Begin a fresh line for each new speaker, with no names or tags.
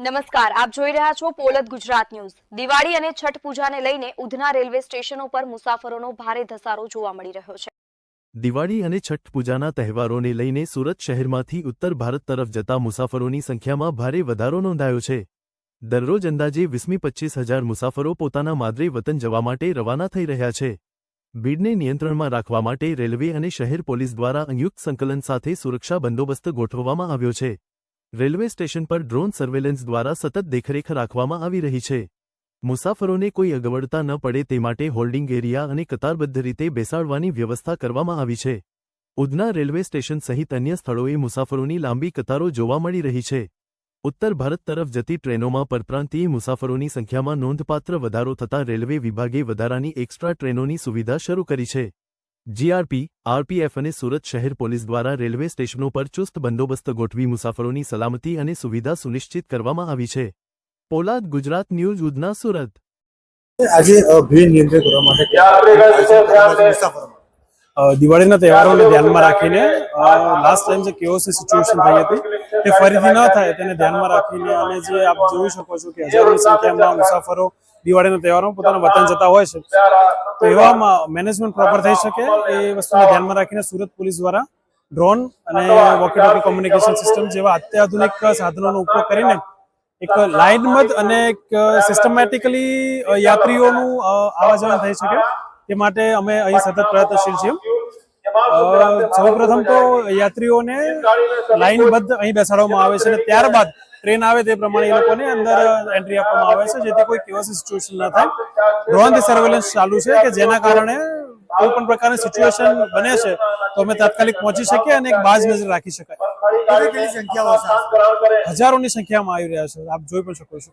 નમસ્કાર, આપ જોઈ રહ્યા છો પોલત ગુજરાત ન્યૂઝ. દિવાળી અને છઠ પૂજાને લઈને ઉધના રેલવે સ્ટેશનો પર મુસાફરોનો ભારે ધસારો જોવા મળી રહ્યો છે.
દિવાળી અને છઠ પૂજાના તહેવારોને લઈને સુરત શહેરમાંથી ઉત્તર ભારત તરફ જતા મુસાફરોની સંખ્યામાં ભારે વધારો નોંધાયો છે. દરરોજ અંદાજે વીસમી પચ્ચીસ હજાર મુસાફરો પોતાના માદરે વતન જવા માટે રવાના થઈ રહ્યા છે. ભીડને નિયંત્રણમાં રાખવા માટે રેલવે અને શહેર પોલીસ દ્વારા સંયુક્ત સંકલન સાથે સુરક્ષા બંદોબસ્ત ગોઠવવામાં આવ્યો છે. રેલવે સ્ટેશન પર ડ્રોન સર્વેલન્સ દ્વારા સતત દેખરેખ રાખવામાં આવી રહી છે. મુસાફરોને કોઈ અગવડતા ન પડે તે માટે હોલ્ડિંગ એરિયા અને કતારબદ્ધ રીતે બેસાડવાની વ્યવસ્થા કરવામાં આવી છે. ઉધના રેલવે સ્ટેશન સહિત અન્ય સ્થળોએ મુસાફરોની લાંબી કતારો જોવા મળી રહી છે. ઉત્તર ભારત તરફ જતી ટ્રેનોમાં પરપ્રાંતીય મુસાફરોની સંખ્યામાં નોંધપાત્ર વધારો થતાં રેલવે વિભાગે વધારાની એક્સ્ટ્રા ટ્રેનોની સુવિધા શરૂ કરી છે. જીઆરપી આરપીએફ અને સુરત શહેર પોલીસ દ્વારા રેલવે સ્ટેશનો પર ચુસ્ત બંદોબસ્ત ગોઠવી મુસાફરોની સલામતી અને સુવિધા સુનિશ્ચિત કરવામાં આવી છે. પોલાદ ગુજરાત ન્યૂઝ ઉધના સુરત.
આજે ભીડ નિયંત્રિત કરવા માટે દિવાળીના તહેવારોને ધ્યાનમાં રાખીને લાસ્ટ ટાઈમ જે કેઓસી સિચ્યુએશન થઈ હતી તે ફરીથી ન થાય તેને ધ્યાનમાં રાખીને અને જે આપ જોઈ શકો છો કે હજારોની સંખ્યામાં મુસાફરો દિવાળીના તહેવારોમાં પોતાના વતન જતા હોય છે. તો એવામાં મેનેજમેન્ટ પ્રોપર થઈ શકે એ વસ્તુને ધ્યાનમાં રાખીને સુરત પોલીસ દ્વારા ડ્રોન અને વોકી ટોકી કોમ્યુનિકેશન સિસ્ટમ જેવા અત્યાધુનિક સાધનોનો ઉપયોગ કરીને એક લાઇનબદ્ધ અને એક સિસ્ટમેટિકલી યાત્રીઓનું આવા જવા થઈ શકે તે માટે અમે અહીં સતત પ્રયત્નશીલ છીએ. સૌ પ્રથમ તો યાત્રીઓને લાઇનબદ્ધ અહીં બેસાડવામાં આવે છે અને ત્યારબાદ ટ્રેન આવે તે પ્રમાણે એ લોકોને અંદર એન્ટ્રી આપવામાં આવે છે જેથી કોઈ કેવા સિચ્યુએશન ના થાય. ડ્રોનથી સર્વેલન્સ ચાલુ છે કે જેના કારણે કોઈ પણ પ્રકારની સિચ્યુએશન બને છે તો અમે તાત્કાલિક પહોંચી શકીએ અને એક બાજ નજર રાખી શકાય. હજારોની સંખ્યામાં આવી રહ્યા છે આપ જોઈ પણ શકો છો.